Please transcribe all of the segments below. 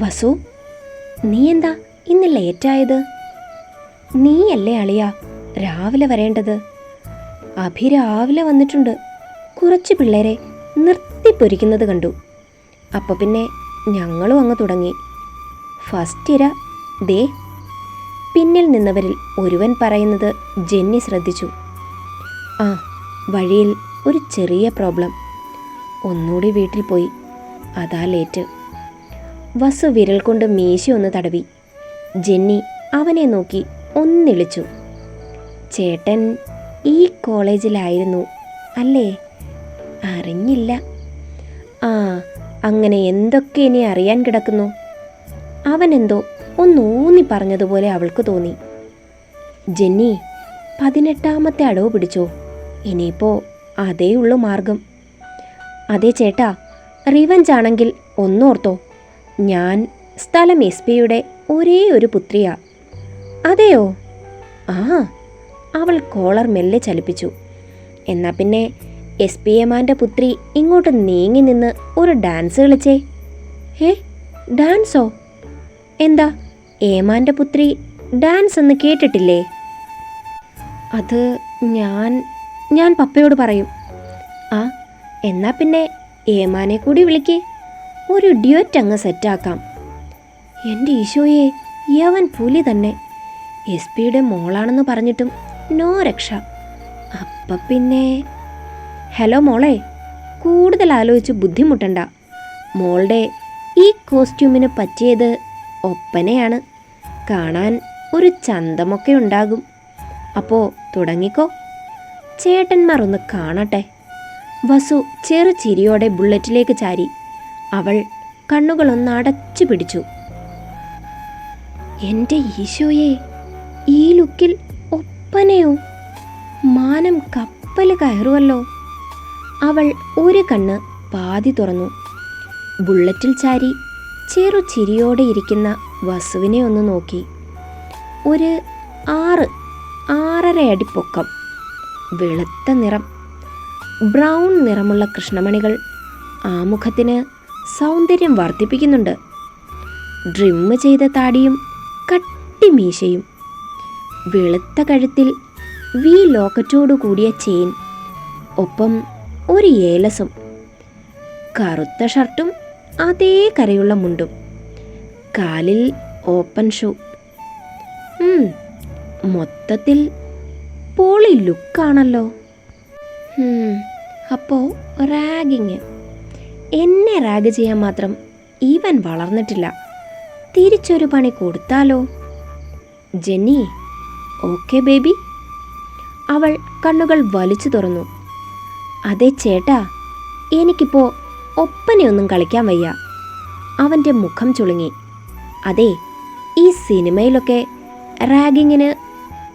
വസു നീ എന്താ ഇന്ന് ലേറ്റായത്? നീയല്ലേ അളിയ രാവിലെ വരേണ്ടത്? അഭി രാവിലെ വന്നിട്ടുണ്ട്. കുറച്ച് പിള്ളേരെ നിർത്തിപ്പൊരിക്കുന്നത് കണ്ടു. അപ്പോൾ പിന്നെ ഞങ്ങളും അങ്ങ് തുടങ്ങി. ഫസ്റ്റ് ഇര ദേ. പിന്നിൽ നിന്നവരിൽ ഒരുവൻ പറയുന്നത് ജെന്നി ശ്രദ്ധിച്ചു. ആ വഴിയിൽ ഒരു ചെറിയ പ്രോബ്ലം. ഒന്നുകൂടി വീട്ടിൽ പോയി. അതാ ലേറ്റ്. വസു വിരൽ കൊണ്ട് മീശി ഒന്ന് തടവി. ജെന്നി അവനെ നോക്കി ഒന്നിളിച്ചു. ചേട്ടൻ ഈ കോളേജിലായിരുന്നു അല്ലേ? അറിഞ്ഞില്ല. ആ അങ്ങനെ എന്തൊക്കെ ഇനി അറിയാൻ കിടക്കുന്നു? അവനെന്തോ ഒന്നൂന്നി പറഞ്ഞതുപോലെ അവൾക്ക് തോന്നി. ജെന്നി പതിനെട്ടാമത്തെ അടവ് പിടിച്ചോ? ഇനിയിപ്പോ അതേ ഉള്ളു മാർഗം. അതേ ചേട്ടാ റിവഞ്ച് ആണെങ്കിൽ ഒന്നോർത്തോ? ഞാൻ സ്ഥലം എസ് പിയുടെ ഒരേ ഒരു പുത്രിയാ. അതെയോ? ആ അവൾ കോളർ മെല്ലെ ചലിപ്പിച്ചു. എന്നാ പിന്നെ എസ് പി എമാന്റെ പുത്രി ഇങ്ങോട്ട് നീങ്ങി നിന്ന് ഒരു ഡാൻസ് കളിച്ചേ. ഹേ ഡാൻസോ? എന്താ ഏമാന്റെ പുത്രി ഡാൻസ് എന്ന് കേട്ടിട്ടില്ലേ? അത് ഞാൻ ഞാൻ പപ്പയോട് പറയും. ആ എന്നാ പിന്നെ ഏമാനെ കൂടി വിളിക്ക്. ഒരു ഡ്യുവറ്റ് അങ്ങ് സെറ്റാക്കാം. എന്റെ ഈശോയെ യവൻ പുലി തന്നെ. എസ് പിയുടെ മോളാണെന്ന് പറഞ്ഞിട്ടും നോ രക്ഷ. അപ്പ പിന്നെ? ഹലോ മോളെ കൂടുതൽ ആലോചിച്ച് ബുദ്ധിമുട്ടണ്ട. മോളുടെ ഈ കോസ്റ്റ്യൂമിന് പറ്റിയത് ഒപ്പനയാണ്. കാണാൻ ഒരു ചന്തമൊക്കെ ഉണ്ടാകും. അപ്പോൾ തുടങ്ങിക്കോ. ചേട്ടന്മാർ ഒന്ന് കാണട്ടെ. വസു ചെറു ചിരിയോടെ ബുള്ളറ്റിലേക്ക് ചാരി. അവൾ കണ്ണുകളൊന്ന് അടച്ചു പിടിച്ചു. എന്റെ ഈശോയെ ഈ ലുക്കിൽ ഒപ്പനയോ? മാനം കപ്പൽ കയറുവല്ലോ. അവൾ ഒരു കണ്ണ് പാതി തുറന്നു. ബുള്ളറ്റിൽ ചാരി ചെറു ചിരിയോടെ ഇരിക്കുന്ന വസുവിനെ ഒന്ന് നോക്കി. ഒരു ആറ് ആറര അടി പൊക്കം വെളുത്ത നിറം ബ്രൗൺ നിറമുള്ള കൃഷ്ണമണികൾ ആമുഖത്തിന് സൗന്ദര്യം വർദ്ധിപ്പിക്കുന്നുണ്ട്. ഡ്രിമ്മ് ചെയ്ത താടിയും കട്ടിമീശയും വെളുത്ത കഴുത്തിൽ വി ലോക്കറ്റോടു കൂടിയ ചെയിൻ. ഒപ്പം ഒരു ഏലസും. കറുത്ത ഷർട്ടും അതേ കരയുള്ള മുണ്ടും. കാലിൽ ഓപ്പൺ ഷൂ. മൊത്തത്തിൽ പോളി ലുക്കാണല്ലോ. അപ്പോ റാഗിങ്. എന്നെ റാഗ് ചെയ്യാൻ മാത്രം ഇവൻ വളർന്നിട്ടില്ല. തിരിച്ചൊരു പണി കൊടുത്താലോ? Jenny okay baby. അവൾ കണ്ണുകൾ വലിച്ചു തുറന്നു. അതെ ചേട്ടാ എനിക്കിപ്പോൾ ഒപ്പനയൊന്നും കളിക്കാൻ വയ്യ. അവന്റെ മുഖം ചുളുങ്ങി. അതെ ഈ സിനിമയിലൊക്കെ റാഗിങ്ങിന്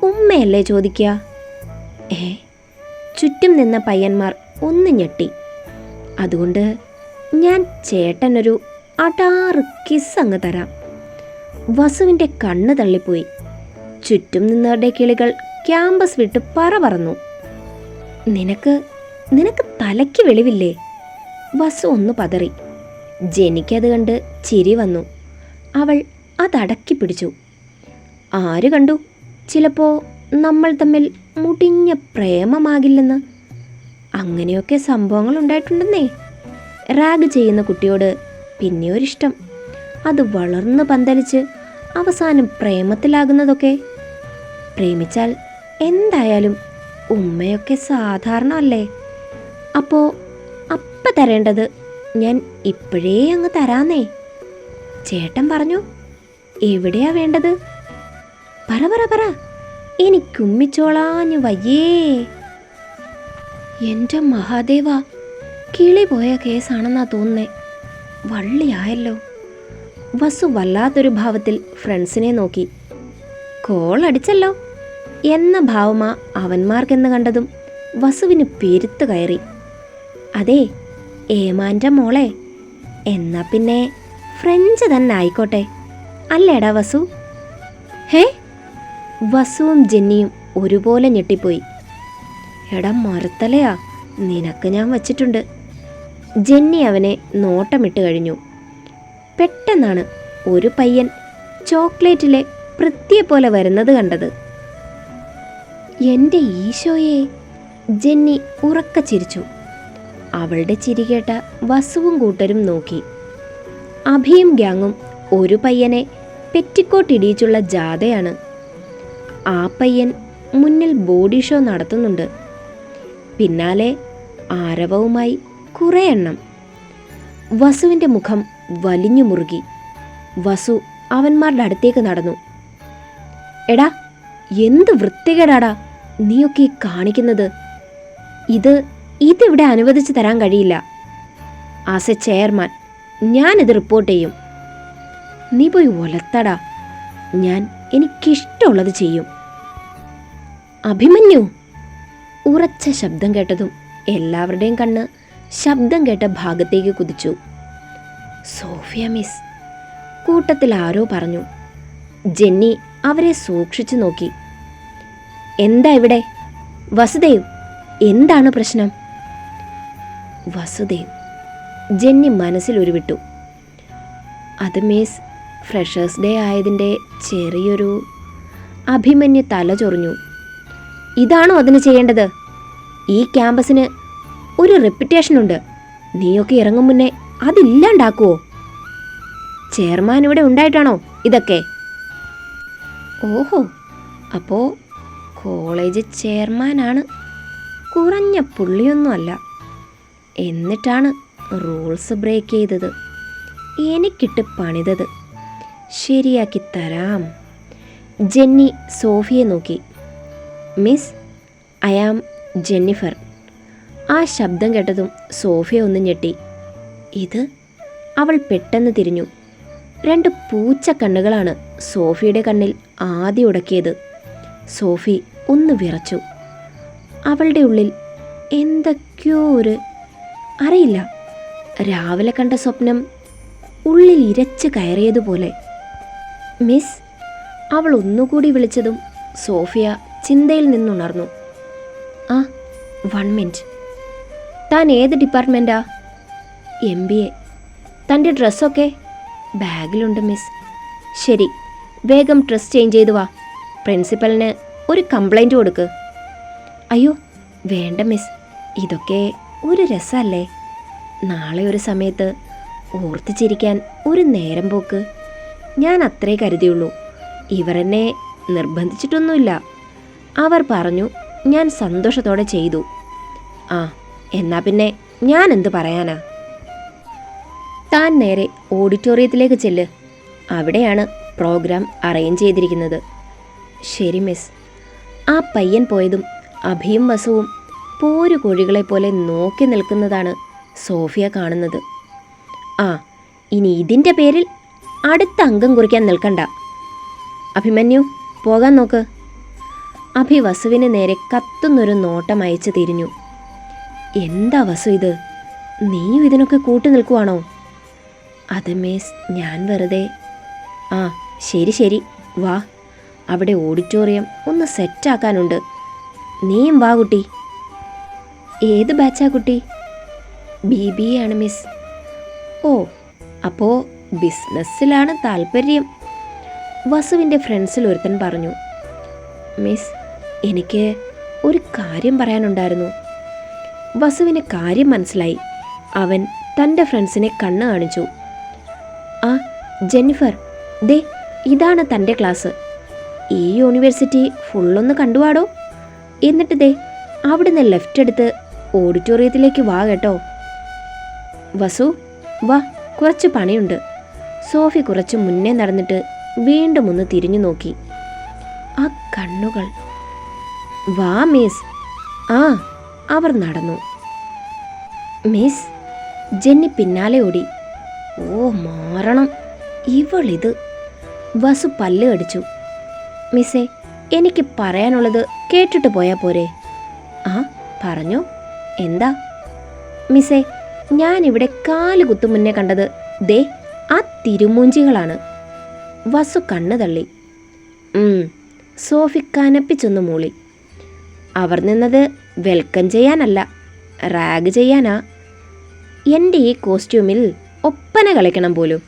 ഉമ്മയല്ലേ ചോദിക്കുക ഏ ചുറ്റും നിന്ന പയ്യന്മാർ ഒന്ന് ഞെട്ടി. അതുകൊണ്ട് ഞാൻ ചേട്ടനൊരു അടാറ് കിസ് അങ്ങ് തരാം. വസുവിന്റെ കണ്ണ് തള്ളിപ്പോയി. ചുറ്റും നിന്നവരുടെ കിളികൾ ക്യാമ്പസ് വിട്ട് പറ പറന്നു. നിനക്ക് നിനക്ക് തലയ്ക്ക് വെളിവില്ലേ? വസു ഒന്ന് പതറി. ജനിക്കത് കണ്ട് ചിരി വന്നു. അവൾ അതടക്കി പിടിച്ചു. ആര് കണ്ടു? ചിലപ്പോൾ നമ്മൾ തമ്മിൽ മുടിഞ്ഞ പ്രേമമാകില്ലെന്ന്? അങ്ങനെയൊക്കെ സംഭവങ്ങൾ ഉണ്ടായിട്ടുണ്ടെന്നേ. റാഗ് ചെയ്യുന്ന കുട്ടിയോട് പിന്നെ ഒരിഷ്ടം. അത് വളർന്ന് പന്തലിച്ച് അവസാനം പ്രേമത്തിലാകുന്നതൊക്കെ. പ്രേമിച്ചാൽ എന്തായാലും ഉമ്മയൊക്കെ സാധാരണ അല്ലേ? അപ്പോ അപ്പ തരേണ്ടത് ഞാൻ ഇപ്പോഴേ അങ്ങ് തരാന്നേ. ചേട്ടൻ പറഞ്ഞു എവിടെയാ വേണ്ടത്? പറ പറ പറ. എനിക്കുമ്മിച്ചോളാഞ്ഞു വയ്യേ. എന്റെ മഹാദേവ കിളി പോയ കേസാണെന്നാ തോന്നുന്നേ. വള്ളിയായല്ലോ. വസു വല്ലാത്തൊരു ഭാവത്തിൽ ഫ്രണ്ട്സിനെ നോക്കി. കോൾ അടിച്ചല്ലോ. എന്ന ഭാവമാ അവന്മാർക്കെന്ന് കണ്ടതും വസുവിന് പെരുത്ത് കയറി. അതെ ഏമാന്റെ മോളെ. എന്നാ പിന്നെ ഫ്രഞ്ച് തന്നെ ആയിക്കോട്ടെ. അല്ലേടാ വസു? ഹേ? വസുവും ജെന്നിയും ഒരുപോലെ ഞെട്ടിപ്പോയി. എടാ മരത്തലയാ നിനക്ക് ഞാൻ വച്ചിട്ടുണ്ട്. ജെന്നി അവനെ നോട്ടമിട്ട് കഴിഞ്ഞു. പെട്ടെന്നാണ് ഒരു പയ്യൻ ചോക്ലേറ്റിലെ പൃഥ്വിയെ പോലെ വരുന്നത് കണ്ടത്. എന്റെ ഈശോയെ ജെന്നി ഉറക്ക ചിരിച്ചു. അവളുടെ ചിരി കേട്ട വസുവും കൂട്ടരും നോക്കി. അഭിയും ഗ്യാങ്ങും ഒരു പയ്യനെ പെറ്റിക്കോട്ടിടിയിച്ചുള്ള ജാഥയാണ്. ആ പയ്യൻ മുന്നിൽ ബോഡി ഷോ നടത്തുന്നുണ്ട്. പിന്നാലെ ആരവവുമായി കുറേ എണ്ണം. വസുവിന്റെ മുഖം വലിഞ്ഞു മുറുകി. വസു അവന്മാരുടെ അടുത്തേക്ക് നടന്നു. എടാ എന്ത് വൃത്തികേടാടാ നീയൊക്കെ കാണിക്കുന്നത്? ഇത് ഇതിവിടെ അനുവദിച്ചു തരാൻ കഴിയില്ല. ആസ് എ ചെയർമാൻ ഞാനിത് റിപ്പോർട്ട് ചെയ്യും. നീ പോയി ഒലത്തടാ. ഞാൻ എനിക്കിഷ്ടമുള്ളത് ചെയ്യും. അഭിമന്യു ഉറച്ച ശബ്ദം കേട്ടതും എല്ലാവരുടെയും കണ്ണ് ശബ്ദം കേട്ട ഭാഗത്തേക്ക് കുതിച്ചു. സോഫിയ മിസ് കൂട്ടത്തിൽ ആരോ പറഞ്ഞു. ജെന്നി അവരെ സൂക്ഷിച്ചു നോക്കി. എന്താ ഇവിടെ? വസുദേവ് എന്താണ് പ്രശ്നം? വസുദേവ് ജെന്നി മനസ്സിൽ ഉരുവിട്ടു. അത് മീസ് ഫ്രഷേഴ്സ് ഡേ ആയതിന്റെ ചെറിയൊരു അഭിമന്യു തല ചൊറിഞ്ഞു. ഇതാണോ അതിന് ചെയ്യേണ്ടത്? ഈ ക്യാമ്പസിന് ഒരു റെപ്യൂട്ടേഷൻ ഉണ്ട്. നീയൊക്കെ ഇറങ്ങും മുന്നേ അതില്ലാണ്ടാക്കുവോ? ചെയർമാൻ ഇവിടെ ഉണ്ടായിട്ടാണോ ഇതൊക്കെ? ഓഹോ അപ്പോ കോളേജ് ചെയർമാനാണ്. കുറഞ്ഞ പുള്ളിയൊന്നുമല്ല. എന്നിട്ടാണ് റൂൾസ് ബ്രേക്ക് ചെയ്തത്. എനിക്കിട്ട് പണിതത്. ശരിയാക്കി തരാം. ജെന്നി സോഫിയെ നോക്കി. Miss I am Jennifer. ആ ശബ്ദം കേട്ടതും സോഫിയ ഒന്ന് ഞെട്ടി. ഇത്? അവൾ പെട്ടെന്ന് തിരിഞ്ഞു. രണ്ട് പൂച്ച കണ്ണുകളാണ് സോഫിയുടെ കണ്ണിൽ ആദ്യം ഉടക്കിയത്. സോഫി ഒന്ന് വിറച്ചു. അവളുടെ ഉള്ളിൽ എന്തൊക്കെയോ ഒരു അറിയില്ല. രാവിലെ കണ്ട സ്വപ്നം ഉള്ളിൽ ഇരച്ച് കയറിയതുപോലെ. മിസ് അവൾ ഒന്നുകൂടി വിളിച്ചതും സോഫിയ ചിന്തയിൽ നിന്നുണർന്നു. ആ വൺ മിനിറ്റ്. താൻ ഏത് ഡിപ്പാർട്ട്മെന്റാ എം ബി എ തന്റെ ഡ്രസ്സൊക്കെ ബാഗിലുണ്ട് മിസ് ശരി വേഗം ഡ്രസ് ചേഞ്ച് ചെയ്തു വാ. പ്രിൻസിപ്പലിന് ഒരു കംപ്ലൈന്റ് കൊടുക്ക്. അയ്യോ വേണ്ട മിസ് ഇതൊക്കെ ഒരു രസമല്ലേ നാളെ ഒരു സമയത്ത് ഓർത്ത് ചിരിക്കാൻ ഒരു നേരം പോക്ക്. ഞാൻ അത്രേ കരുതിയുള്ളൂ. ഇവരെന്നെ നിർബന്ധിച്ചിട്ടൊന്നുമില്ല. അവർ പറഞ്ഞു ഞാൻ സന്തോഷത്തോടെ ചെയ്തു. ആ എന്നാ പിന്നെ ഞാൻ എന്ത് പറയാനാ? താൻ നേരെ ഓഡിറ്റോറിയത്തിലേക്ക് ചെല്ല്. അവിടെയാണ് പ്രോഗ്രാം അറേഞ്ച് ചെയ്തിരിക്കുന്നത്. ശരി മിസ് ആ പയ്യൻ പോയതും അഭിയും വസുവും പോരു കോഴികളെ പോലെ നോക്കി നിൽക്കുന്നതാണ് സോഫിയ കാണുന്നത്. ആ ഇനി ഇതിന്റെ പേരിൽ അടുത്ത അംഗം കുറിക്കാൻ നിൽക്കണ്ട. അഭിമന്യു പോകാൻ നോക്ക്. അഭി വസുവിന് നേരെ കത്തുന്നൊരു നോട്ടം അയച്ചു തിരിഞ്ഞു. എന്താ വസു ഇത്? നീയും ഇതിനൊക്കെ കൂട്ടു നിൽക്കുവാണോ? അത് മിസ് ഞാൻ വെറുതെ. ആ ശരി ശരി. വാ. അവിടെ ഓഡിറ്റോറിയം ഒന്ന് സെറ്റാക്കാനുണ്ട് നീയും വാ കുട്ടി. ഏത് ബാച്ചാ കുട്ടി? ബി ബി ആണ് മിസ് ഓ അപ്പോൾ ബിസിനസ്സിലാണ് താല്പര്യം. വസുവിന്റെ ഫ്രണ്ട്സിൽ ഒരുത്തൻ പറഞ്ഞു മിസ് എനിക്ക് ഒരു കാര്യം പറയാനുണ്ടായിരുന്നു. വസുവിന് കാര്യം മനസ്സിലായി. അവൻ തന്റെ ഫ്രണ്ട്സിനെ കണ്ണ് കാണിച്ചു. ആ ജെന്നിഫർ ദേ ഇതാണ് തന്റെ ക്ലാസ്. ഈ യൂണിവേഴ്സിറ്റി ഫുള്ളൊന്ന് കണ്ടുപാടോ എന്നിട്ട് ദേ അവിടുന്ന് ലെഫ്റ്റ് എടുത്ത് ഓഡിറ്റോറിയത്തിലേക്ക് വാ കേട്ടോ. വസു വാ കുറച്ച് പണിയുണ്ട്. സോഫി കുറച്ച് മുന്നേ നടന്നിട്ട് വീണ്ടും ഒന്ന് തിരിഞ്ഞു നോക്കി. ആ കണ്ണുകൾ. വാ മിസ്. ആ അവർ നടന്നു. മിസ് ജെന്നി പിന്നാലെ ഓടി. ഓ മാറണം. ഇവളിത്. വസു പല്ല് കടിച്ചു. മിസ്സേ എനിക്ക് പറയാനുള്ളത് കേട്ടിട്ട് പോയാൽ പോരെ. ആ പറഞ്ഞോ. എന്താ? മിസ്സേ ഞാനിവിടെ കാൽ കുത്തു മുന്നേ കണ്ടത് ദേ ആ തിരുമൂഞ്ചികളാണ്. വസു കണ്ണു തള്ളി. സോഫി കനപ്പിച്ചൊന്ന് മൂളി. അവർ നിന്നത് വെൽക്കം ചെയ്യാനല്ല റാഗ് ചെയ്യാനാ. എന്റെ ഈ കോസ്റ്റ്യൂമിൽ ഒപ്പന കളിക്കണം പോലും.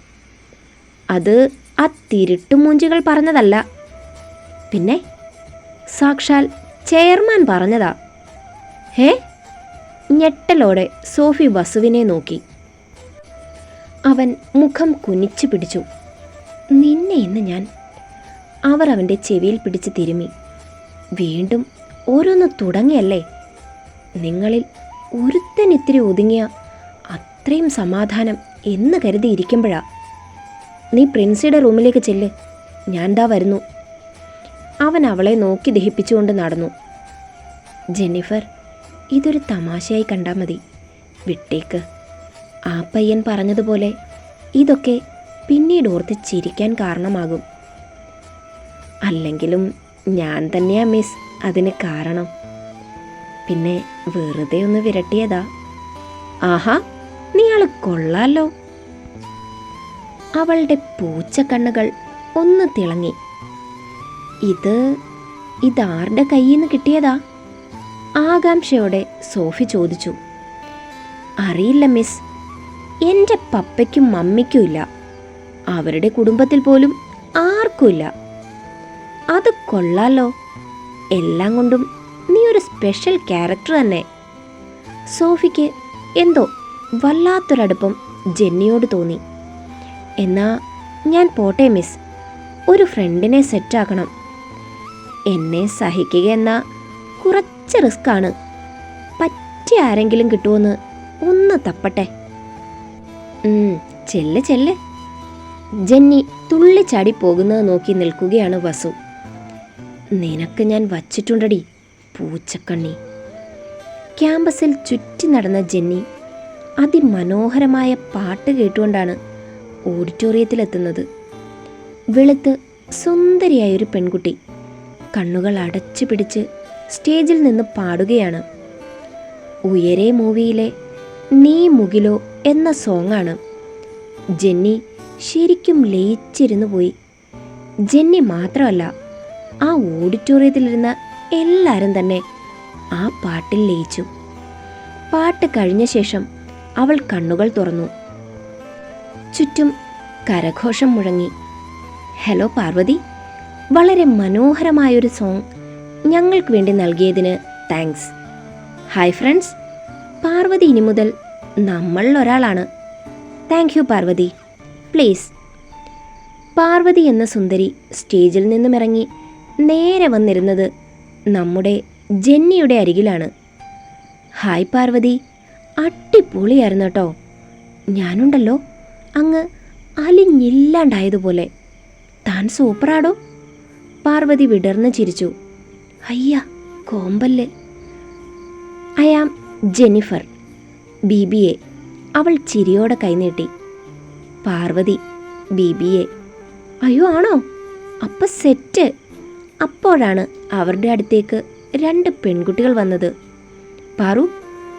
അത് ആ തിരുട്ടുമൂഞ്ചികൾ പറഞ്ഞതല്ല. പിന്നെ സാക്ഷാൽ ചെയർമാൻ പറഞ്ഞതാ. ഹേ ഞെട്ടലോടെ സോഫി വസുവിനെ നോക്കി. അവൻ മുഖം കുനിച്ചു പിടിച്ചു. നിന്നെ ഇന്ന് ഞാൻ അവർ അവന്റെ ചെവിയിൽ പിടിച്ച് തിരുമി. വീണ്ടും ഓരോന്ന് തുടങ്ങിയല്ലേ? നിങ്ങളിൽ ഒരുത്തൻ ഇത്തിരി ഒതുങ്ങിയ അത്രയും സമാധാനം എന്ന് കരുതിയിരിക്കുമ്പോഴാ നീ പ്രിൻസിയുടെ റൂമിലേക്ക് ചെല്ല്. ഞാൻ ദാ വരുന്നു. അവൻ അവളെ നോക്കി ദഹിപ്പിച്ചുകൊണ്ട് നടന്നു. ജെന്നിഫർ ഇതൊരു തമാശയായി കണ്ടാൽ മതി. വിട്ടേക്ക്. ആ പയ്യൻ പറഞ്ഞതുപോലെ ഇതൊക്കെ പിന്നീട് ഓർത്ത് ചിരിക്കാൻ കാരണമാകും. അല്ലെങ്കിലും ഞാൻ തന്നെയാ മിസ് അതിന് കാരണം. പിന്നെ വെറുതെ ഒന്ന് വിരട്ടിയതാ. ആഹാ നീ ആൾ കൊള്ളാലോ. അവളുടെ പൂച്ച കണ്ണുകൾ ഒന്ന് തിളങ്ങി. ഇത് ഇതാരുടെ കയ്യിൽ നിന്ന് കിട്ടിയതാ? ആകാംക്ഷയോടെ സോഫി ചോദിച്ചു. അറിയില്ല മിസ്. എന്റെ പപ്പയ്ക്കും മമ്മിക്കും ഇല്ല. അവരുടെ കുടുംബത്തിൽ പോലും ആർക്കുമില്ല അത് കൊള്ളാലോ. എല്ലാം കൊണ്ടും നീ ഒരു സ്പെഷ്യൽ ക്യാരക്ടർ തന്നെ. സോഫിക്ക് എന്തോ വല്ലാത്തൊരടുപ്പം ജെന്നിയോട് തോന്നി. എന്നാ ഞാൻ പോട്ടെ മിസ് ഒരു ഫ്രണ്ടിനെ സെറ്റാക്കണം എന്നെ സഹിക്കുക എന്ന കുറച്ച് റിസ്ക് ആണ്. പറ്റിയ ആരെങ്കിലും കിട്ടുമെന്ന് ഒന്ന് തപ്പട്ടെ. ചെല്ല് ചെല്ല്. ജെന്നി തുള്ളിച്ചാടി പോകുന്നത് നോക്കി നിൽക്കുകയാണ് വസു. നിനക്ക് ഞാൻ വച്ചിട്ടുണ്ടടി. പൂച്ചക്കണ്ണി. ക്യാമ്പസിൽ ചുറ്റി നടന്ന ജെന്നി അതിമനോഹരമായ പാട്ട് കേട്ടുകൊണ്ടാണ് ഓഡിറ്റോറിയത്തിലെത്തുന്നത്. വെളുത്ത് സുന്ദരിയായൊരു പെൺകുട്ടി കണ്ണുകൾ അടച്ചു പിടിച്ച് സ്റ്റേജിൽ നിന്ന് പാടുകയാണ്. ഉയരെ മൂവിയിലെ നീ മുകിലോ എന്ന സോങ്ങാണ്. ജെന്നി ശരിക്കും ലയിച്ചിരുന്നു പോയി. ജെന്നി മാത്രമല്ല ആ ഓഡിറ്റോറിയത്തിലിരുന്ന എല്ലാവരും തന്നെ ആ പാട്ടിൽ ലയിച്ചു. പാട്ട് കഴിഞ്ഞ ശേഷം അവൾ കണ്ണുകൾ തുറന്നു. ചുറ്റും കരഘോഷം മുഴങ്ങി. ഹലോ പാർവതി വളരെ മനോഹരമായൊരു സോങ് ഞങ്ങൾക്ക് വേണ്ടി നൽകിയതിന് താങ്ക്സ്. ഹായ് ഫ്രണ്ട്സ് പാർവതി ഇനി മുതൽ നമ്മളിൽ ഒരാളാണ്. Thank you Parvathi. Please. Parvathi എന്ന സുന്ദരി സ്റ്റേജിൽ നിന്നും ഇറങ്ങി നേരെ വന്നിരുന്നത് നമ്മുടെ ജെന്നിയുടെ അരികിലാണ്. ഹായ് പാർവതി അടിപൊളിയായിരുന്നു കേട്ടോ ഞാനുണ്ടല്ലോ അങ്ങ് അലിഞ്ഞില്ലാണ്ടായതുപോലെ. താൻ സൂപ്പറാടോ? പാർവതി വിടർന്ന് ചിരിച്ചു. അയ്യ കോമ്പല്ല്. I am Jennifer B B A അവൾ ചിരിയോടെ കൈനീട്ടി. പാർവതി ബി ബി എ അയ്യോ ആണോ? അപ്പം സെറ്റ്. അപ്പോഴാണ് അവരുടെ അടുത്തേക്ക് രണ്ട് പെൺകുട്ടികൾ വന്നത്. പാറു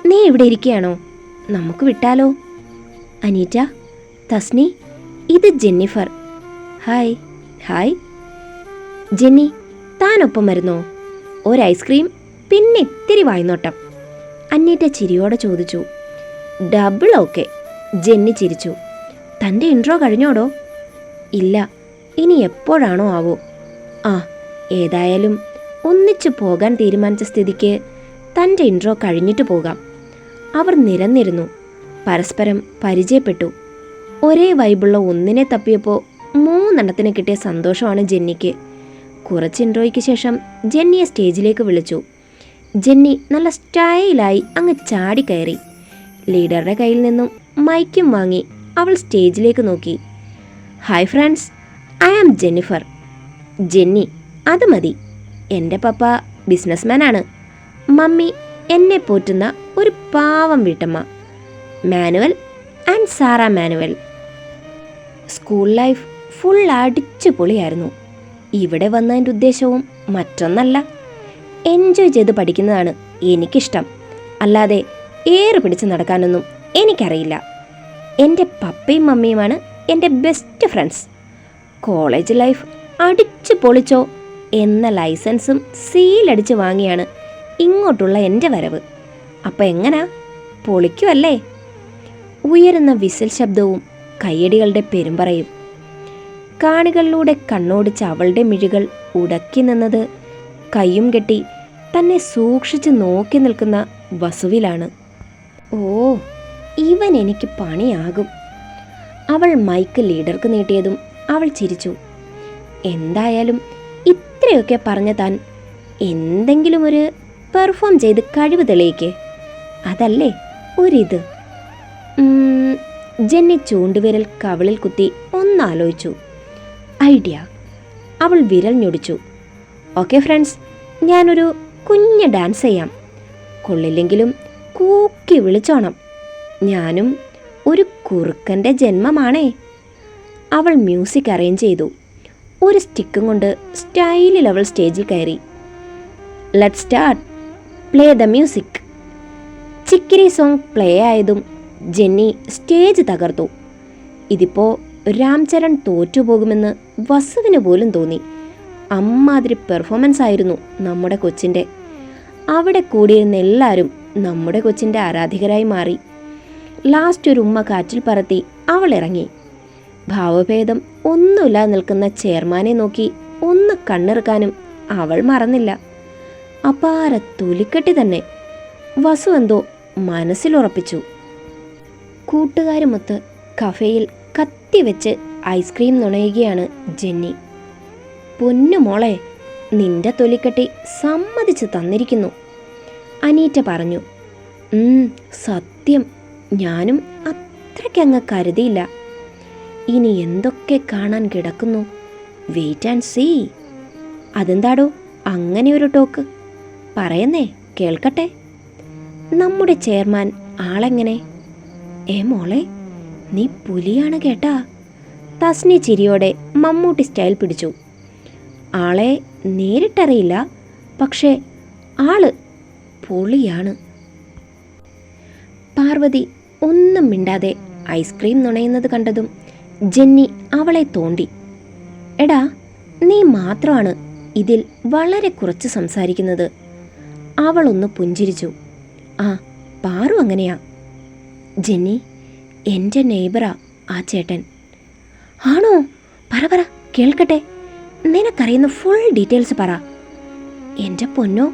നീ ഇവിടെ ഇരിക്കുകയാണോ? നമുക്ക് വിട്ടാലോ? അനീറ്റ തസ്നി ഇത് ജെന്നിഫർ. Hi hi. ജെന്നി താനൊപ്പം വരുന്നോ? ഒരു ഐസ്ക്രീം പിന്നെ ഇത്തിരി വായ്നോട്ടം. അന്നീറ്റ ചിരിയോടെ ചോദിച്ചു. ഡബിൾ ഓക്കെ ജെന്നി ചിരിച്ചു. തന്റെ ഇൻട്രോ കഴിഞ്ഞോടോ? ഇല്ല ഇനി എപ്പോഴാണോ ആവോ? ആ ഏതായാലും ഒന്നിച്ചു പോകാൻ തീരുമാനിച്ച സ്ഥിതിക്ക് തന്റെ ഇൻട്രോ കഴിഞ്ഞിട്ട് പോകാം. അവർ നിരന്നിരുന്നു. പരസ്പരം പരിചയപ്പെട്ടു. ഒരേ വൈബുള്ള ഒന്നിനെ തപ്പിയപ്പോൾ മൂന്നെണ്ണത്തിന് കിട്ടിയ സന്തോഷമാണ് ജെന്നിക്ക്. കുറച്ച് ഇൻട്രോയ്ക്ക് ശേഷം ജെന്നിയെ സ്റ്റേജിലേക്ക് വിളിച്ചു. ജെന്നി നല്ല സ്റ്റൈലായി അങ്ങ് ചാടിക്കയറി ലീഡറുടെ കയ്യിൽ നിന്നും മൈക്കും വാങ്ങി അവൾ സ്റ്റേജിലേക്ക് നോക്കി. Hi friends I am Jennifer Jenny അത് മതി. എന്റെ പപ്പ ബിസിനസ്മാനാണ് മമ്മി എന്നെ പോറ്റുന്ന ഒരു പാവം വീട്ടമ്മ. Manuel and Sara Manuel. School life full അടിച്ചു പൊളിയായിരുന്നു. ഇവിടെ വന്നതിന്റെ ഉദ്ദേശവും മറ്റൊന്നല്ല. എൻജോയ് ചെയ്ത് പഠിക്കുന്നതാണ് എനിക്കിഷ്ടം. അല്ലാതെ ഏറെ പിടിച്ച് നടക്കാനൊന്നും എനിക്കറിയില്ല. എന്റെ പപ്പയും മമ്മിയുമാണ് എന്റെ ബെസ്റ്റ് ഫ്രണ്ട്സ് കോളേജ് ലൈഫ് അടിച്ചു പൊളിച്ചോ എന്ന ലൈസൻസും സീലടിച്ച് വാങ്ങിയാണ് ഇങ്ങോട്ടുള്ള എന്റെ വരവ്. അപ്പം എങ്ങനാ? പൊളിക്കുമല്ലേ ഉയരുന്ന വിസിൽ ശബ്ദവും കയ്യടികളുടെ പെരുമ്പറയും. കാണികളിലൂടെ കണ്ണോടിച്ച അവളുടെ മിഴികൾ ഉടക്കി നിന്നത് കയ്യും കെട്ടി തന്നെ സൂക്ഷിച്ച് നോക്കി നിൽക്കുന്ന വസുവിലാണ്. ഓ ഇവൻ എനിക്ക് പണിയാകും. അവൾ മൈക്ക് ലീഡർക്ക് നീട്ടിയതും അവൾ ചിരിച്ചു. എന്തായാലും ഇത്രയൊക്കെ പറഞ്ഞ താൻ എന്തെങ്കിലും ഒരു പെർഫോം ചെയ്ത് കഴിവ് തെളിയിക്കേ. അതല്ലേ ഒരിത്. ജെന്നി ചൂണ്ടുവിരൽ കവിളിൽ കുത്തി ഒന്നാലോചിച്ചു. ഐഡിയ. അവൾ വിരൽ ഞൊടിച്ചു. ഓക്കെ ഫ്രണ്ട്സ് ഞാനൊരു കുഞ്ഞ് ഡാൻസ് ചെയ്യാം. കൊള്ളില്ലെങ്കിലും കൂക്കി വിളിച്ചോണം. ഞാനും ഒരു കുറുക്കന്റെ ജന്മമാണേ. അവൾ മ്യൂസിക് അറേഞ്ച് ചെയ്തു. ഒരു സ്റ്റിക്കും കൊണ്ട് സ്റ്റൈലിൽ ലെവൽ സ്റ്റേജിൽ കയറി. Let start play the music Chikkiri song play ആയതും ജെന്നി സ്റ്റേജ് തകർത്തു. ഇതിപ്പോ രാംചരൺ തോറ്റുപോകുമെന്ന് വസുവിന് പോലും തോന്നി. അമ്മാതിരി പെർഫോമൻസ് ആയിരുന്നു നമ്മുടെ കൊച്ചിന്റെ അവിടെ കൂടിയിരുന്ന എല്ലാവരും നമ്മുടെ കൊച്ചിന്റെ ആരാധികരായി മാറി. ലാസ്റ്റ് ഒരു ഉമ്മ കാറ്റിൽ പറത്തി അവൾ ഇറങ്ങി. ഭാവഭേദം ഒന്നുമില്ലാതെ നിൽക്കുന്ന ചെയർമാനെ നോക്കി ഒന്ന് കണ്ണിറുക്കാനും അവൾ മറന്നില്ല. അപാര തൊലിക്കെട്ടി തന്നെ. വസു എന്തോ മനസ്സിലുറപ്പിച്ചു കൂട്ടുകാരുമൊത്ത് കഫേയിൽ കത്തിവെച്ച് ഐസ്ക്രീം നുണയുകയാണ് ജെന്നി. പൊന്നു മോളെ നിന്റെ തൊലിക്കെട്ടി സമ്മതിച്ച് തന്നിരിക്കുന്നു. അനീറ്റ പറഞ്ഞു "ഉം, സത്യം. ഞാനും അത്രയ്ക്കങ്ങ് കരുതിയില്ല. ഇനി എന്തൊക്കെ കാണാൻ കിടക്കുന്നു? വെയിറ്റ് ആൻഡ് സീ അതെന്താടോ? അങ്ങനെ ഒരു ടോക്ക് പറയുന്നേ കേൾക്കട്ടെ. നമ്മുടെ ചെയർമാൻ ആളെങ്ങനെ? ഏ മോളെ നീ പുലിയാണ് കേട്ടാ. തസ്നി ചിരിയോടെ മമ്മൂട്ടി സ്റ്റൈൽ പിടിച്ചു. ആളെ നേരിട്ടറിയില്ല പക്ഷേ ആൾ പൊളിയാണ്. പാർവതി ഒന്നും മിണ്ടാതെ ഐസ്ക്രീം നുണയുന്നത് കണ്ടതും ജെന്നി അവളെ തോണ്ടി. എടാ നീ മാത്രമാണ് ഇതിൽ വളരെ കുറച്ച് സംസാരിക്കുന്നത്. അവളൊന്ന് പുഞ്ചിരിച്ചു. ആ പാറു അങ്ങനെയാ. ജെന്നി എന്റെ നെയ്ബറാ ആ ചേട്ടൻ. ആണോ? പറ പറ കേൾക്കട്ടെ. നിനക്കറിയുന്ന ഫുൾ ഡീറ്റെയിൽസ് പറ. എന്റെ പൊന്നോ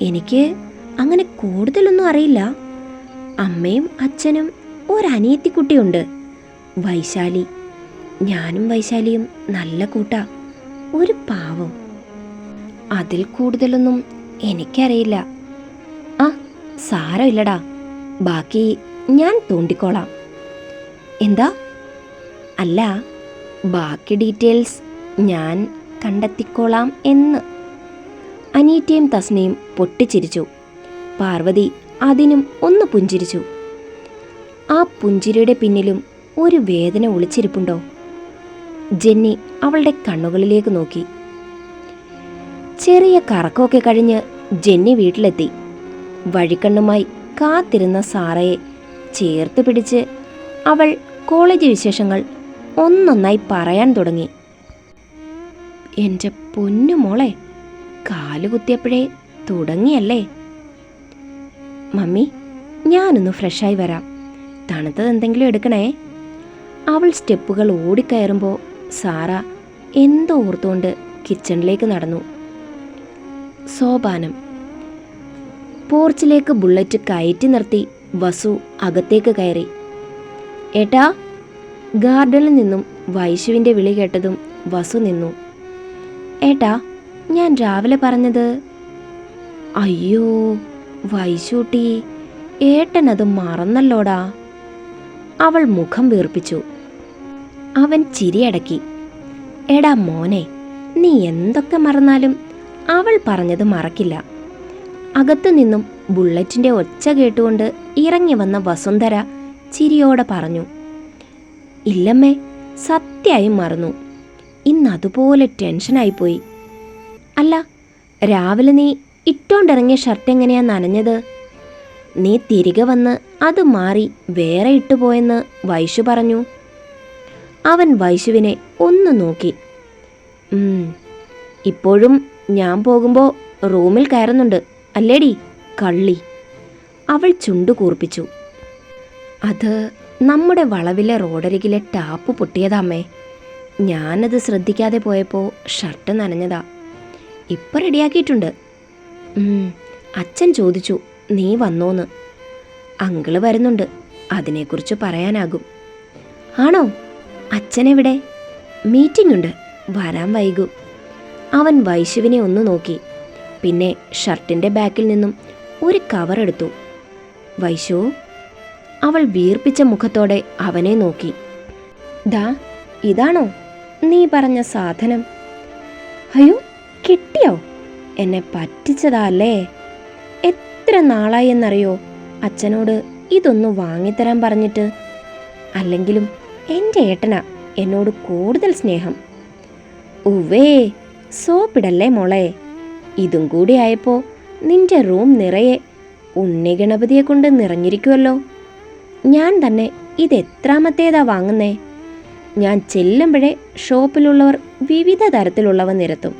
എനിക്ക് അങ്ങനെ കൂടുതലൊന്നും അറിയില്ല. അമ്മയും അച്ഛനും ഒരനിയത്തിക്കുട്ടിയുണ്ട്. വൈശാലി ഞാനും വൈശാലിയും നല്ല കൂട്ടാ. ഒരു പാവം. അതിൽ കൂടുതലൊന്നും എനിക്കറിയില്ല. ആ സാരമില്ലടാ. ബാക്കി ഞാൻ തോണ്ടിക്കോളാം. എന്താ? അല്ല ബാക്കി ഡീറ്റെയിൽസ് ഞാൻ കണ്ടെത്തിക്കോളാം എന്ന്. അനീറ്റയും തസ്നയും പൊട്ടിച്ചിരിച്ചു. പാർവതി അതിനും ഒന്ന് പുഞ്ചിരിച്ചു. ആ പുഞ്ചിരിയുടെ പിന്നിലും ഒരു വേദന ഒളിച്ചിരിപ്പുണ്ടോ? ജെന്നി അവളുടെ കണ്ണുകളിലേക്ക് നോക്കി. ചെറിയ കറക്കമൊക്കെ കഴിഞ്ഞ് ജെന്നി വീട്ടിലെത്തി. വഴിക്കണ്ണുമായി കാത്തിരുന്ന സാറയെ ചേർത്ത് പിടിച്ച് അവൾ കോളേജ് വിശേഷങ്ങൾ ഒന്നൊന്നായി പറയാൻ തുടങ്ങി. എന്റെ പൊന്നു മോളെ കാലുകുത്തിയപ്പോഴേ തുടങ്ങിയല്ലേ? മമ്മി ഞാനൊന്ന് ഫ്രഷായി വരാം. തണുത്തത് എന്തെങ്കിലും എടുക്കണേ. അവൾ സ്റ്റെപ്പുകൾ ഓടിക്കയറുമ്പോൾ സാറ എന്തോ ഓർത്തുകൊണ്ട് കിച്ചണിലേക്ക് നടന്നു. സോപാനം പോർച്ചിലേക്ക് ബുള്ളറ്റ് കയറ്റി നിർത്തി വസു അകത്തേക്ക് കയറി. ഏട്ടാ ഗാർഡനിൽ നിന്നും വൈശുവിന്റെ വിളി കേട്ടതും വസു നിന്നു. ഏട്ടാ ഞാൻ രാവിലെ പറഞ്ഞത്? അയ്യോ വൈശൂട്ടി ഏട്ടനത് മറന്നല്ലോടാ. അവൾ മുഖം വീർപ്പിച്ചു. അവൻ ചിരിയടക്കി. എടാ മോനെ നീ എന്തൊക്കെ മറന്നാലും അവൾ പറഞ്ഞത് മറക്കില്ല. അകത്തു നിന്നും ബുള്ളറ്റിന്റെ ഒച്ച കേട്ടുകൊണ്ട് ഇറങ്ങി വന്ന വസുന്ധര ചിരിയോടെ പറഞ്ഞു ഇല്ലമ്മേ സത്യായും മറന്നു. ഇന്ന് അതുപോലെ ടെൻഷനായിപ്പോയി അല്ല രാവിലെ നീ ഇട്ടോണ്ടിറങ്ങിയ ഷർട്ട് എങ്ങനെയാ നനഞ്ഞത്? നീ തിരികെ വന്ന് അത് മാറി വേറെ ഇട്ടുപോയെന്ന് വൈശു പറഞ്ഞു. അവൻ വൈശുവിനെ ഒന്ന് നോക്കി. ഇപ്പോഴും ഞാൻ പോകുമ്പോൾ റൂമിൽ കയറുന്നുണ്ട്. അല്ലേടി? കള്ളി. അവൾ ചുണ്ടു കൂർപ്പിച്ചു. അത് നമ്മുടെ വളവിലെ റോഡരികിലെ ടാപ്പ് പൊട്ടിയതാമ്മേ. ഞാനത് ശ്രദ്ധിക്കാതെ പോയപ്പോൾ ഷർട്ട് നനഞ്ഞതാ. ഇപ്പം റെഡിയാക്കിയിട്ടുണ്ട്. അച്ഛൻ ചോദിച്ചു നീ വന്നോന്ന്? അങ്കിൾ വരുന്നുണ്ട്. അതിനെക്കുറിച്ച് പറയാനാകും. ആണോ? അച്ഛനെവിടെ? മീറ്റിംഗ് ഉണ്ട് വരാൻ വൈകും. അവൻ വൈശുവിനെ ഒന്ന് നോക്കി. പിന്നെ ഷർട്ടിന്റെ ബാക്കിൽ നിന്നും ഒരു കവർ എടുത്തു. വൈശു അവൾ വീർപ്പിച്ച മുഖത്തോടെ അവനെ നോക്കി. ദാ ഇതാണോ നീ പറഞ്ഞ സാധനം? അയ്യോ കിട്ടിയോ? എന്നെ പറ്റിച്ചതല്ലേ? എത്ര നാളായി എന്നറിയോ? അച്ഛനോട് ഇതൊന്ന് വാങ്ങിത്തരാൻ പറഞ്ഞിട്ട്. അല്ലെങ്കിലും എന്റെ ഏട്ടനാ എന്നോട് കൂടുതൽ സ്നേഹം. ഉവേ സോപ്പിടല്ലേ മോളെ? ഇതും കൂടി ആയപ്പോൾ നിന്റെ റൂം നിറയെ ഉണ്ണി ഗണപതിയെ കൊണ്ട് നിറഞ്ഞിരിക്കുമല്ലോ ഞാൻ തന്നെ ഇത് എത്രാമത്തേതാ വാങ്ങുന്നേ? ഞാൻ ചെല്ലുമ്പോഴേ ഷോപ്പിലുള്ളവർ വിവിധ തരത്തിലുള്ളവ നിരത്തും.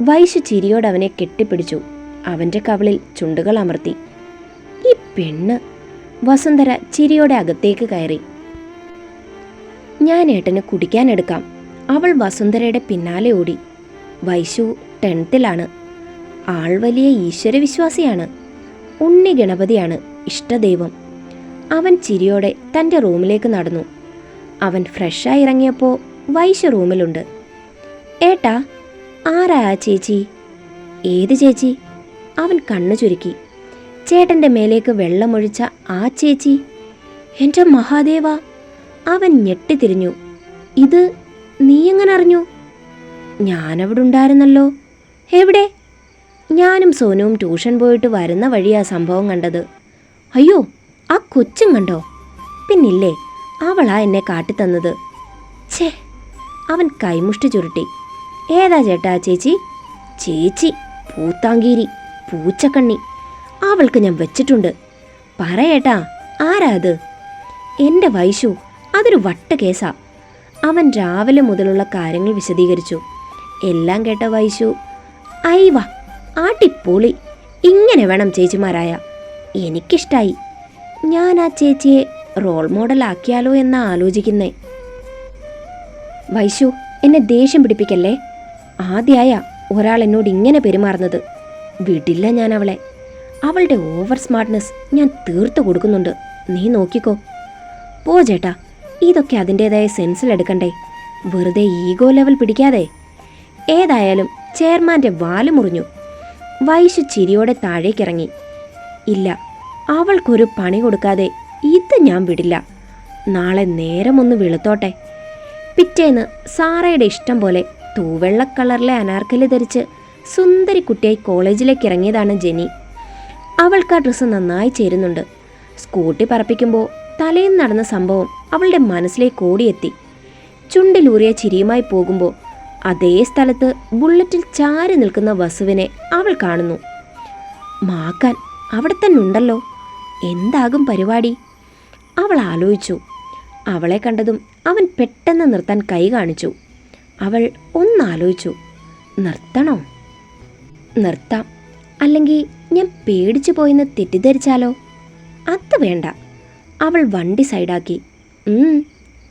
വൈശു ചിരിയോട് അവനെ കെട്ടിപ്പിടിച്ചു. അവന്റെ കവളിൽ ചുണ്ടുകൾ അമർത്തി. ഈ പെണ്ണ്. വസുന്ധര ചിരിയോടെ അകത്തേക്ക് കയറി. ഞാൻ ഏട്ടന് കുടിക്കാനെടുക്കാം. അവൾ വസുന്ധരയുടെ പിന്നാലെ ഓടി. വൈശു ടെൻത്തിലാണ്. ആൾ വലിയ ഈശ്വരവിശ്വാസിയാണ്. ഉണ്ണി ഗണപതിയാണ് ഇഷ്ടദൈവം. അവൻ ചിരിയോടെ തന്റെ റൂമിലേക്ക് നടന്നു. അവൻ ഫ്രഷായി ഇറങ്ങിയപ്പോൾ വൈശു റൂമിലുണ്ട്. ഏട്ടാ ആരാ ചേച്ചി? ഏത് ചേച്ചി? അവൻ കണ്ണു ചുരുക്കി. ചേട്ടന്റെ മേലേക്ക് വെള്ളമൊഴിച്ച ആ ചേച്ചി? എന്റെ മഹാദേവ അവൻ ഞെട്ടിത്തിരിഞ്ഞു ഇത് നീ എങ്ങനെ അറിഞ്ഞു? ഞാനവിടെ ഉണ്ടായിരുന്നല്ലോ. എവിടെ? ഞാനും സോനുവും ട്യൂഷൻ പോയിട്ട് വരുന്ന വഴി ആ സംഭവം കണ്ടത്. അയ്യോ ആ കൊച്ചും കണ്ടോ? പിന്നില്ലേ അവളാ എന്നെ കാട്ടിത്തന്നത്. ഛേ അവൻ കൈമുഷ്ടി ചുരുട്ടി. ഏതാ ചേട്ടാ ചേച്ചി? ചേച്ചി പൂത്താങ്കീരി പൂച്ചക്കണ്ണി. അവൾക്ക് ഞാൻ വെച്ചിട്ടുണ്ട്. പറയേട്ടാ ആരാ അത്? എന്റെ വൈശു അതൊരു വട്ട കേസാ. അവൻ രാവിലെ മുതലുള്ള കാര്യങ്ങൾ വിശദീകരിച്ചു. എല്ലാം കേട്ട വൈശു ഐവ ആട്ടിപ്പൊളി ഇങ്ങനെ വേണം ചേച്ചിമാരായ. എനിക്കിഷ്ടായി. ഞാൻ ആ ചേച്ചിയെ റോൾ മോഡലാക്കിയാലോ എന്നാ ആലോചിക്കുന്നേ. വൈശു എന്നെ ദേഷ്യം പിടിപ്പിക്കല്ലേ? ആദ്യായ ഒരാൾ എന്നോട് ഇങ്ങനെ പെരുമാറുന്നത്. വിടില്ല ഞാൻ അവളെ. അവളുടെ ഓവർ സ്മാർട്ട്നെസ് ഞാൻ തീർത്തു കൊടുക്കുന്നുണ്ട്. നീ നോക്കിക്കോ. പോ ചേട്ടാ ഇതൊക്കെ അതിന്റെതായ സെൻസിലെടുക്കണ്ടേ വെറുതെ ഈഗോ ലെവൽ പിടിക്കാതെ. ഏതായാലും ചെയർമാന്റെ വാൽ മുറിഞ്ഞു. വൈശു ചിരിയോടെ താഴേക്കിറങ്ങി. ഇല്ല അവൾക്കൊരു പണി കൊടുക്കാതെ ഇത് ഞാൻ വിടില്ല. നാളെ നേരമൊന്ന് വെളുത്തോട്ടെ. പിറ്റേന്ന് സാറയുടെ ഇഷ്ടം പോലെ തൂവെള്ള കളറിലെ അനാർക്കലി ധരിച്ച് സുന്ദരി കുട്ടിയായി കോളേജിലേക്ക് ഇറങ്ങിയതാണ് ജെനി. അവൾക്ക് ആ ഡ്രസ്സ് നന്നായി ചേരുന്നുണ്ട്. സ്കൂട്ടി പറപ്പിക്കുമ്പോൾ തലേന്ന് നടന്ന സംഭവം അവളുടെ മനസ്സിലേക്ക് ഓടിയെത്തി. ചുണ്ടിലൂറിയ ചിരിയുമായി പോകുമ്പോൾ അതേ സ്ഥലത്ത് ബുള്ളറ്റിൽ ചാരി നിൽക്കുന്ന വസുവിനെ അവൾ കാണുന്നു. മാക്കാൻ അവിടെ തന്നെ ഉണ്ടല്ലോ. എന്താകും പരിപാടി? അവൾ ആലോചിച്ചു. അവളെ കണ്ടതും അവൻ പെട്ടെന്ന് നിർത്താൻ കൈ കാണിച്ചു. അവൾ ഒന്നാലോചിച്ചു. നിർത്തണോ? നിർത്താം. അല്ലെങ്കിൽ ഞാൻ പേടിച്ചു പോയെന്ന് തെറ്റിദ്ധരിച്ചാലോ? അത് വേണ്ട. അവൾ വണ്ടി സൈഡാക്കി.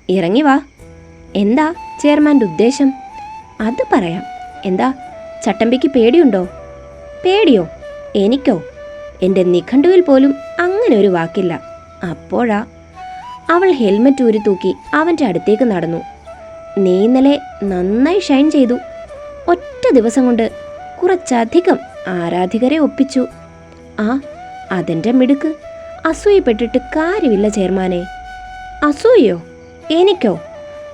ഇറങ്ങി വാ. എന്താ ചെയർമാന്റെ ഉദ്ദേശം? അത് പറയാം. എന്താ ചട്ടമ്പിക്ക് പേടിയുണ്ടോ? പേടിയോ? എനിക്കോ? എന്റെ നിഘണ്ടുവിൽ പോലും അങ്ങനെ ഒരു വാക്കില്ല. അപ്പോഴാ അവൾ ഹെൽമെറ്റ് ഊരി തൂക്കി അവന്റെ അടുത്തേക്ക് നടന്നു. നീ ഇന്നലെ നന്നായി ഷൈൻ ചെയ്തു. ഒറ്റ ദിവസം കൊണ്ട് കുറച്ചധികം ആരാധികരെ ഒപ്പിച്ചു. ആ അതെന്റെ മിടുക്ക്. അസൂയപ്പെട്ടിട്ട് കാര്യമില്ല ചെയർമാനെ. അസൂയോ എനിക്കോ?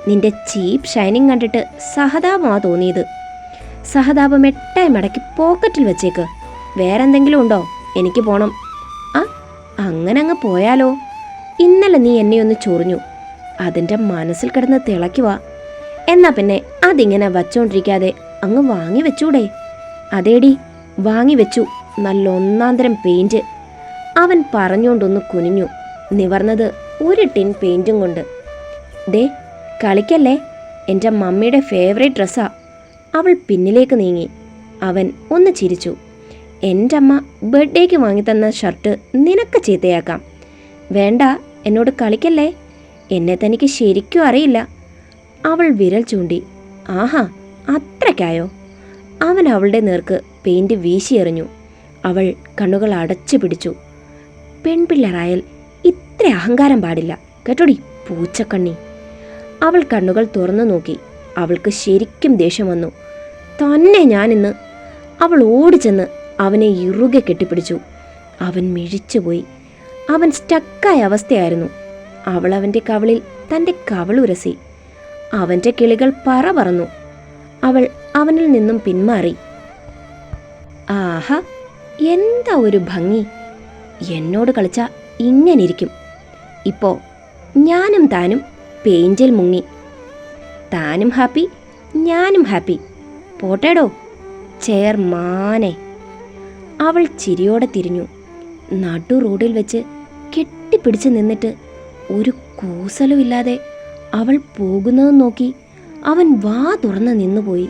നിന്റെ ചീപ്പ് ഷൈനിങ് കണ്ടിട്ട് സഹതാപമാ തോന്നിയത്. സഹതാപം എട്ടായി മടക്കി പോക്കറ്റിൽ വെച്ചേക്ക്. വേറെന്തെങ്കിലും ഉണ്ടോ? എനിക്ക് പോണം. ആ അങ്ങനെ അങ്ങ് പോയാലോ? ഇന്നലെ നീ എന്നെ ഒന്ന് ചൊറിഞ്ഞു. അതിന്റെ മനസ്സിൽ കിടന്ന് തിളയ്ക്കുക എന്നാ പിന്നെ അതിങ്ങനെ വച്ചോണ്ടിരിക്കാതെ അങ്ങ് വാങ്ങി വെച്ചൂടെ? അതേടി വാങ്ങി വെച്ചു. നല്ല ഒന്നാന്തരം പെയിന്റ്. അവൻ പറഞ്ഞുകൊണ്ടൊന്ന് കുനിഞ്ഞു. നിവർന്നത് ഒരു ടിൻ പെയിന്റും കൊണ്ട്. ദേ കളിക്കല്ലേ? എന്റെ മമ്മിയുടെ ഫേവറേറ്റ് ഡ്രസ്സാ അവൾ പിന്നിലേക്ക് നീങ്ങി. അവൻ ഒന്ന് ചിരിച്ചു. എന്റെ അമ്മ ബർത്ത്ഡേക്ക് വാങ്ങിത്തന്ന ഷർട്ട് നിനക്ക് ചീത്തയാക്കാം. വേണ്ട എന്നോട് കളിക്കല്ലേ? എന്നെ തനിക്ക് ശരിക്കും അറിയില്ല. അവൾ വിരൽ ചൂണ്ടി. ആഹാ അത്രയ്ക്കായോ? അവൻ അവളുടെ നേർക്ക് പെയിന്റ് വീശിയെറിഞ്ഞു. അവൾ കണ്ണുകൾ അടച്ചു പിടിച്ചു. പെൺപിള്ളേരായാൽ ഇത്ര അഹങ്കാരം പാടില്ല. കേട്ടോടി പൂച്ചക്കണ്ണി. അവൾ കണ്ണുകൾ തുറന്നു നോക്കി. അവൾക്ക് ശരിക്കും ദേഷ്യം വന്നു. തന്നെ ഞാനിന്ന് അവൾ ഓടിച്ചെന്ന് അവനെ ഇറുകെ കെട്ടിപ്പിടിച്ചു. അവൻ മിഴിച്ചുപോയി. അവൻ സ്റ്റക്കായ അവസ്ഥയായിരുന്നു. അവൾ അവന്റെ കവളിൽ തന്റെ കവളുരസി അവന്റെ കിളികൾ പറ പറന്നു. അവൾ അവനിൽ നിന്നും പിന്മാറി. ആഹാ എന്താ ഒരു ഭംഗി. എന്നോട് കളിച്ച ഇങ്ങനിരിക്കും ഇപ്പോ ഞാനും താനും പേഞ്ചിൽ മുങ്ങി. താനും ഹാപ്പി ഞാനും ഹാപ്പി. പോട്ടേടോ ചേർമാനെ അവൾ ചിരിയോടെ തിരിഞ്ഞു. നടു റോഡിൽ വെച്ച് കെട്ടിപ്പിടിച്ച് നിന്നിട്ട് ഒരു കൂസലുമില്ലാതെ അവൾ പോകുന്നത് നോക്കി അവൻ വാ തുറന്ന് നിന്നുപോയി.